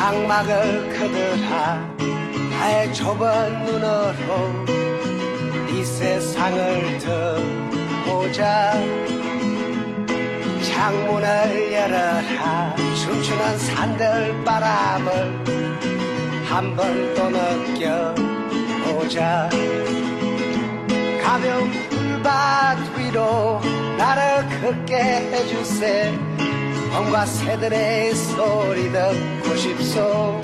장막을 그들하 나의 좁은 눈으로 이 세상을 들보자. 창문을 열어라 춤추는 산들 바람을 한번또 느껴보자. 가벼운 풀밭 위로 나를 걷게 해주세 봄과 새들의 소리 듣고 싶소.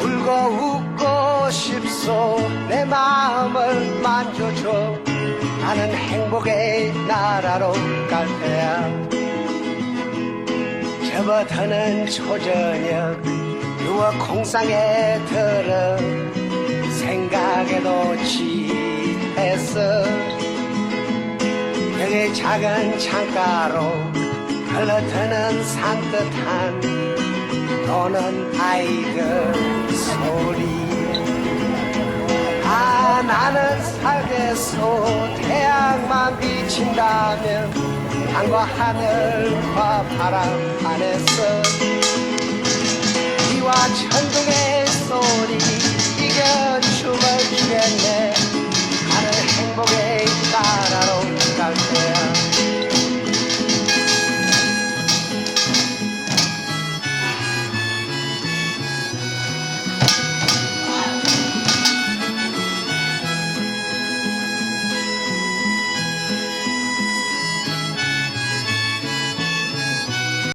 울고 웃고 싶소. 내 마음을 만져줘. 나는 행복의 나라로 갈 테야. 접어드는 초저녁 누워 공상에 들어. 생각에도 취했어. 여기 작은 창가로 흘러드는 산뜻한 노는 아이들 소리 아 나는 살겠소 태양만 비친다면 땅과 하늘과 바람 안에서 비와 소리